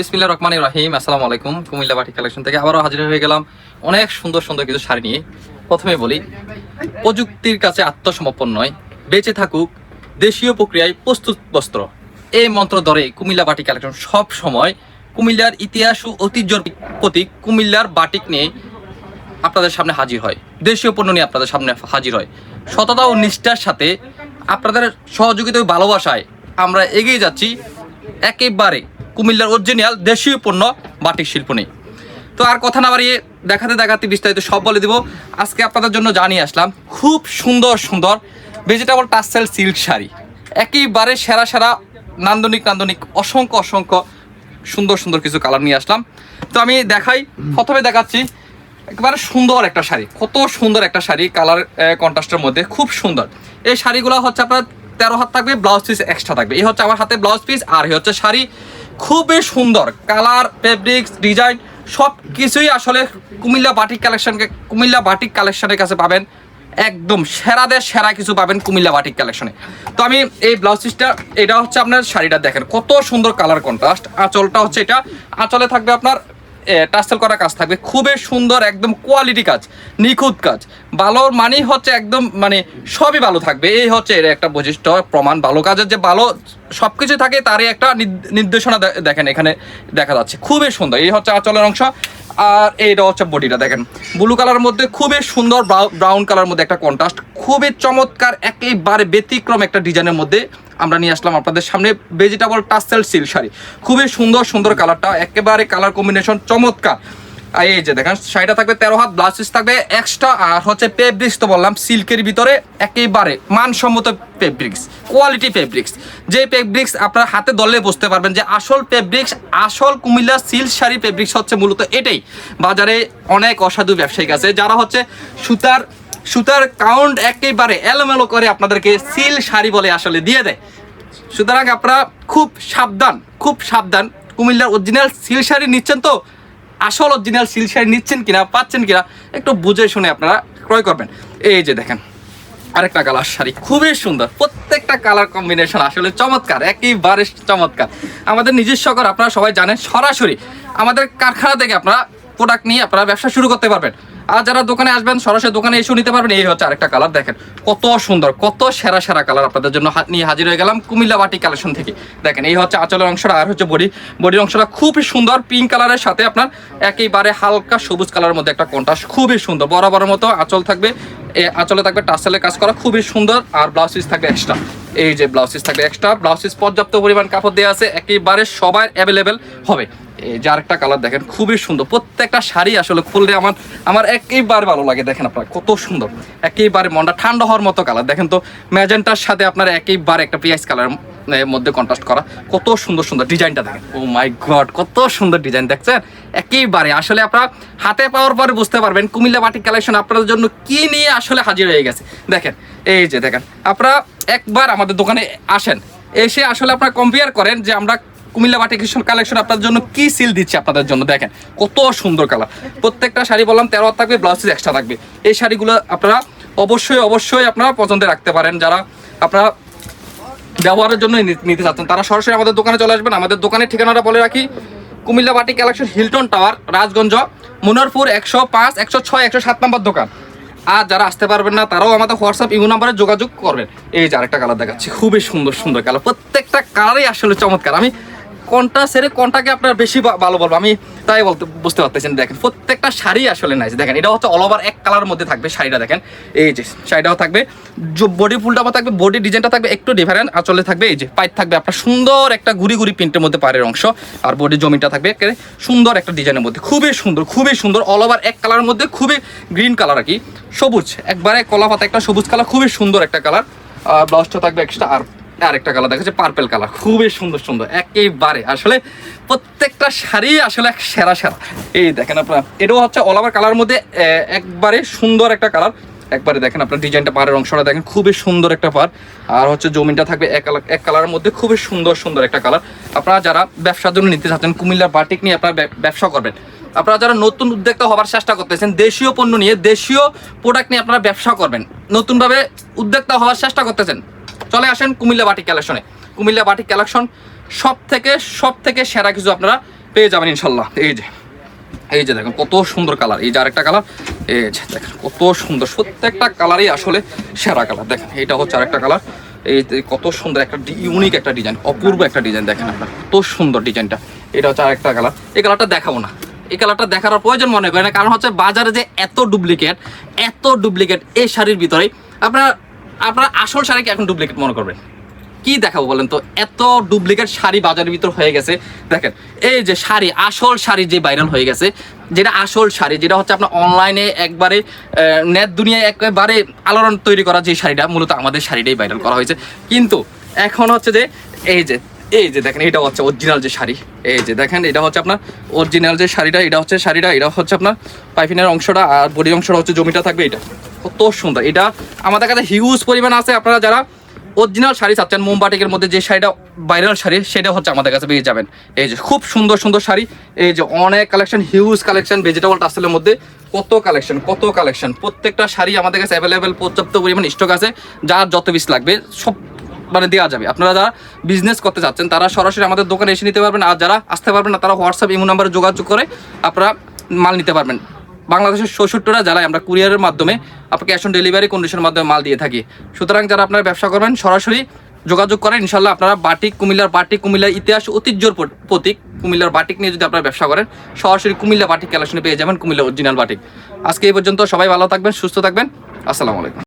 বিসমিল্লাহ রহমান রাহিম, আসসালামু আলাইকুম। কুমিল্লা বাটি কালেকশন থেকে আবারও হাজির হয়ে গেলাম অনেক সুন্দর সুন্দর কিছু শাড়ি নিয়ে। প্রথমে বলি, প্রযুক্তির কাছে আত্মসমর্পণ নয়, বেঁচে থাকুক, দেশীয় প্রক্রিয়ায় প্রস্তুত বস্ত্র। এই মন্ত্র ধরে কুমিল্লা বাটি কালেকশন সব সময় কুমিল্লার ইতিহাস ও ঐতিহ্যর প্রতীক কুমিল্লার বাটিক নিয়ে আপনাদের সামনে হাজির হয়। দেশীয় পণ্য নিয়ে আপনাদের সামনে হাজির হয়। সততা ও নিষ্ঠার সাথে আপনাদের সহযোগিতা ভালোবাসায় আমরা এগিয়ে যাচ্ছি। একেবারে কুমিল্লার অরিজিনাল দেশীয় পণ্য বাটিক শিল্প নেই। তো আর কথা না বাড়িয়ে দেখাতে দেখাতে বিস্তারিত সব বলে দিব। আজকে আপনাদের জন্য জানিয়ে আসলাম, খুব সুন্দর সুন্দর ভেজিটেবল টাসেল সিল্ক শাড়ি। একেবারে সেরা সেরা নান্দনিক নান্দনিক অসংখ্য অসংখ্য সুন্দর সুন্দর কিছু কালার নিয়ে আসলাম। তো আমি দেখাই, প্রথমে দেখাচ্ছি, একবারে সুন্দর একটা শাড়ি। কত সুন্দর একটা শাড়ি কালার কন্ট্রাস্টের মধ্যে, খুব সুন্দর। এই শাড়িগুলো হচ্ছে আপনার তেরো হাত থাকবে ব্লাউজ পিস এক্সট্রা থাকবে। এই হচ্ছে আমার হাতে ব্লাউজ পিস আর এই হচ্ছে শাড়ি। খুবই সুন্দর। কালার ফেব্রিক্স ডিজাইন সব কিছুই আসলে কুমিল্লা বাটিক কালেকশনকে কুমিল্লা বাটিক কালেকশনের কাছে পাবেন। একদম সেরাদের সেরা কিছু পাবেন কুমিল্লা বাটিক কালেকশনে তো আমি এই ব্লাউজ পিসটা এটা হচ্ছে আপনার শাড়িটা দেখেন, কত সুন্দর কালার কন্ট্রাস্ট আঁচলটা হচ্ছে এটা। আঁচলে থাকবে আপনার টাস্টেল করা কাজ থাকবে। খুবই সুন্দর, একদম কোয়ালিটি কাজ, নিখুঁত কাজ। ভালো মানেই হচ্ছে একদম মানে সবই ভালো থাকবে। এই হচ্ছে এর একটা বৈশিষ্ট্য, প্রমাণ। ভালো কাজের যে ভালো সব কিছু থাকে, তারই একটা নির্দেশনা দেখেন, এখানে দেখা যাচ্ছে। খুবই সুন্দর। এই হচ্ছে আচলের অংশ। আর এইটা হচ্ছে বডিটা, দেখেন। ব্লু কালার মধ্যে খুবই সুন্দর ব্রাউন কালার মধ্যে একটা কন্ট্রাস্ট খুবই চমৎকার, একেবারে ব্যতিক্রম একটা ডিজাইনের মধ্যে আমরা নিয়ে আসলাম আপনাদের সামনে। ভেজিটেবল টাসেল সিল শাড়ি, খুবই সুন্দর সুন্দর কালারটা একেবারে কালার কম্বিনেশন চমৎকার। এই যে দেখেন, শাড়িটা থাকবে তেরো হাত ব্লাউজ পিস থাকবে এক্সট্রা আর হচ্ছে ফেব্রিক্স তো বললাম সিল্কের ভিতরে একেবারে মানসম্মত ফেব্রিক্স কোয়ালিটি ফেব্রিক্স যে ফেব্রিক্স আপনার হাতে দলে বুঝতে পারবেন যে আসল ফেব্রিক্স আসল কুমিল্লা সিল্ক শাড়ি ফেব্রিক্স হচ্ছে মূলত এটাই। বাজারে অনেক অসাধু ব্যবসায়িক আছে, যারা হচ্ছে সুতার সুতার কাউন্ট একেবারে এলোমেলো করে আপনাদেরকে সিল শাড়ি বলে আসলে দিয়ে দেয়। সুতরাং আপনারা খুব সাবধান খুব সাবধান। কুমিল্লার অরিজিনাল সিল শাড়ি নিচ্ছেন তো আসল অরিজিনাল সিল শাড়ি নিচ্ছেন কিনা, পাচ্ছেন কিনা, একটু বুঝে শুনে আপনারা ক্রয় করবেন। এই যে দেখেন, আরেকটা কালার শাড়ি, খুবই সুন্দর। প্রত্যেকটা কালার কম্বিনেশন আসলে চমৎকার, একেবারে চমৎকার। আমাদের নিজস্ব কর আপনারা সবাই জানেন, সরাসরি আমাদের কারখানা থেকে আপনারা প্রোডাক্ট নিয়ে আপনারা ব্যবসা শুরু করতে পারবেন। আর যারা দোকানে আসবেন, সরাসরি দোকানে এসে নিতে পারবেন। এই হচ্ছে আরেকটা কালার দেখেন। কত সুন্দর, কত সেরা সেরা কালার আপনাদের জন্য নিয়ে হাজির হয়ে গেলাম কুমিল্লা বাটি কালেকশন থেকে। দেখেন, এই হচ্ছে আঁচলের অংশটা আর হচ্ছে বডি। বডির অংশটা খুবই সুন্দর পিঙ্ক কালারের সাথে আপনার একেবারে হালকা সবুজ কালারের মধ্যে একটা কন্ট্রাস্ট খুবই সুন্দর। বরাবর মতো আঁচল থাকবে, এ আঁচলে থাকবে টাসেলের কাজ করা, খুবই সুন্দর। আর ব্লাউজ পিস থাকবে এক্সট্রা এই যে ব্লাউজ পিস থাকবে এক্সট্রা ব্লাউজ পিস পর্যাপ্ত পরিমাণ কাপড় দেওয়া আছে, একেবারে সবার অ্যাভেলেবেল হবে। এই আরেকটা কালার দেখেন, খুবই সুন্দর। প্রত্যেকটা শাড়ি আসলে খুললে আমার আমার একেবারে ভালো লাগে। দেখেন আপনারা, কত সুন্দর। একেবারে মনটা ঠান্ডা হওয়ার মতো কালার দেখেন তো, ম্যাজেন্টার সাথে আপনার একেবারে একটা পিয়াজ কালার মধ্যে কন্ট্রাস্ট করা। কত সুন্দর সুন্দর ডিজাইনটা দেখেন। ও মাই গড কত সুন্দর ডিজাইন, দেখছেন? একেবারে, আসলে আপনারা হাতে পাওয়ার পরে বুঝতে পারবেন, কুমিল্লা বাটিক কালেকশন আপনাদের জন্য কি নিয়ে আসলে হাজির হয়ে গেছে। দেখেন, এই যে দেখেন, আপনারা একবার আমাদের দোকানে আসেন, এসে আসলে আপনারা কম্পেয়ার করেন যে আমরা কুমিল্লা বাটি কৃষ্ণ কালেকশন আপনাদের জন্য কি সিল দিচ্ছে আপনাদের জন্য? দেখেন, কত সুন্দর কালার প্রত্যেকটা শাড়ি বললাম, তেরো থাকবে ব্লাউজ এক্সট্রা থাকবে। এই শাড়িগুলো আপনারা অবশ্যই অবশ্যই আপনারা পছন্দে রাখতে পারেন। যারা আপনারা ব্যবহারের জন্য নিতে চাচ্ছেন, তারা সরাসরি আমাদের দোকানে চলে আসবেন। আমাদের দোকানের ঠিকানাটা বলে রাখি, Comilla batik collection Hilton tower Rajganj, Munarpur একশো পাঁচ, একশো ছয়, একশো সাত নম্বর দোকান। আর যারা আসতে পারবেন না, তারাও আমাদের হোয়াটসঅ্যাপ, ইমো নাম্বারে যোগাযোগ করবেন। এই যে আরেকটা কালার দেখাচ্ছি, খুবই সুন্দর সুন্দর কালার প্রত্যেকটা কালারই আসলে চমৎকার। আমি কোনটা সেরে কোনটাকে আপনার বেশি ভালো বলব? আমি তাই বলতে বুঝতে পারতেছেন, দেখেন, প্রত্যেকটা শাড়ি আসলে নাইস দেখেন, এটা হচ্ছে অল ওভার এক কালার মধ্যে থাকবে শাড়িটা, দেখেন। এই যে, শাড়িটাও থাকবে। বডি ফুলটা থাকবে বডি ডিজাইনটা থাকবে একটু ডিফারেন্ট আঁচলে থাকবে, এই যে পাইপ থাকবে আপনার সুন্দর একটা গুড়ি গুড়ি প্রিন্টের মধ্যে পাড়ের অংশ। আর বডি জমিটা থাকবে সুন্দর একটা ডিজাইনের মধ্যে। খুবই সুন্দর খুবই সুন্দর অল ওভার এক কালারের মধ্যে, খুবই গ্রিন কালার আর কি। সবুজ, একবারে কলা পাতা একটা সবুজ কালার খুবই সুন্দর একটা কালার আর ব্লাউজটা থাকবে এক্সট্রা আর আরেকটা কালার দেখাচ্ছে পার্পেল কালার খুবই সুন্দর সুন্দর, একেবারে। আসলে প্রত্যেকটা শাড়ি আসলে এক সেরা সেরা। এই দেখেন আপনার, এটাও হচ্ছে অল ওভার কালার মধ্যে একবারে সুন্দর একটা কালার একবারে দেখেন আপনার ডিজাইনটা, পাড়ের অংশটা দেখেন, খুবই সুন্দর একটা পার আর হচ্ছে জমিনটা থাকবে এক কালার এক কালারের মধ্যে, খুবই সুন্দর সুন্দর একটা কালার আপনারা যারা ব্যবসার জন্য নিতে চাচ্ছেন কুমিল্লার বাটিক নিয়ে আপনারা ব্যবসা করবেন। আপনারা যারা নতুন উদ্যোক্তা হবার চেষ্টা করতেছেন, দেশীয় পণ্য নিয়ে, দেশীয় প্রোডাক্ট নিয়ে আপনারা ব্যবসা করবেন। নতুনভাবে উদ্যোক্তা হওয়ার চেষ্টা করতেছেন। চলে আসেন কুমিল্লা বাটিক কালেকশনে কুমিল্লা বাটিক কালেকশন সব থেকে সব থেকে সেরা কিছু আপনারা পেয়ে যাবেন ইনশাল্লাহ। এই যে এই যে দেখেন কত সুন্দর কালার এই যে আরেকটা কালার এই যে দেখেন কত সুন্দর। প্রত্যেকটা কালারই আসলে সেরা কালার দেখেন, এটা হচ্ছে আরেকটা কালার এই কত সুন্দর একটা ইউনিক একটা ডিজাইন অপূর্ব একটা ডিজাইন দেখেন আপনার। কত সুন্দর ডিজাইনটা এটা হচ্ছে আরেকটা কালার এই কালারটা দেখাবো না। এই কালারটা দেখার প্রয়োজন মনে করে না। কারণ হচ্ছে বাজারে যে এত ডুপ্লিকেট এত ডুপ্লিকেট এই শাড়ির ভিতরে আপনার আপনার আসল শাড়িকে এখন ডুপ্লিকেট মনে করবেন? কি দেখাবো বলেন তো? এত ডুপ্লিকেট শাড়ি বাজারের ভিতর হয়ে গেছে। দেখেন, এই যে শাড়ি, আসল শাড়ি যে ভাইরাল হয়ে গেছে, যেটা আসল শাড়ি, যেটা হচ্ছে আপনার অনলাইনে একবারে নেট দুনিয়ায় একবারে আলোড়ন তৈরি করা যে শাড়িটা, মূলত আমাদের শাড়িটাই ভাইরাল করা হয়েছে। কিন্তু এখন হচ্ছে যে, এই যে এই যে দেখেন, এটা হচ্ছে অরিজিনাল যে শাড়ি। এই যে দেখেন, এটা হচ্ছে আপনার অরিজিনাল যে শাড়িটা, এটা হচ্ছে শাড়িটা, এটা হচ্ছে আপনার পাইপিনের অংশটা, আর বডি অংশটা হচ্ছে জমিটা থাকবে এটা। কত সুন্দর। এটা আমাদের কাছে হিউজ পরিমাণ আছে। আপনারা যারা অরিজিনাল শাড়ি চাচ্ছেন মোমবাটিকের মধ্যে যে শাড়িটা ভাইরাল শাড়ি, সেটা হচ্ছে আমাদের কাছে পেয়ে যাবেন। এই যে খুব সুন্দর সুন্দর শাড়ি। এই যে অনেক কালেকশন হিউজ কালেকশন ভেজিটেবল টাসেলের মধ্যে কত কালেকশন কত কালেকশন প্রত্যেকটা শাড়ি আমাদের কাছে অ্যাভেলেবেল পর্যাপ্ত পরিমাণ স্টক আছে। যার যত পিস লাগবে, সব মানে দেওয়া যাবে। আপনারা যারা বিজনেস করতে চাচ্ছেন, তারা সরাসরি আমাদের দোকানে এসে নিতে পারবেন। আর যারা আসতে পারবেন না, তারা হোয়াটসঅ্যাপ ইমো নাম্বারে যোগাযোগ করে আপনারা মাল নিতে পারবেন। বাংলাদেশের চৌষট্টিটা জেলায় আমরা কুরিয়ারের মাধ্যমে আপনাকে ক্যাশ অন ডেলিভারি কন্ডিশনের মাধ্যমে মাল দিয়ে থাকি। সুতরাং যারা আপনারা ব্যবসা করবেন, সরাসরি যোগাযোগ করেন। ইনশাল্লাহ আপনারা বাটিক কুমিল্লার বাটিক কুমিল্লার ইতিহাস ঐতিহ্যর প্রতীক। কুমিল্লার বাটিক নিয়ে যদি আপনারা ব্যবসা করেন, সরাসরি কুমিল্লা বাটিক কালেকশনে পেয়ে যাবেন, কুমিল্লা অরিজিনাল বাটিক। আজকে এই পর্যন্ত সবাই ভালো থাকবেন, সুস্থ থাকবেন। আসসালামু আলাইকুম।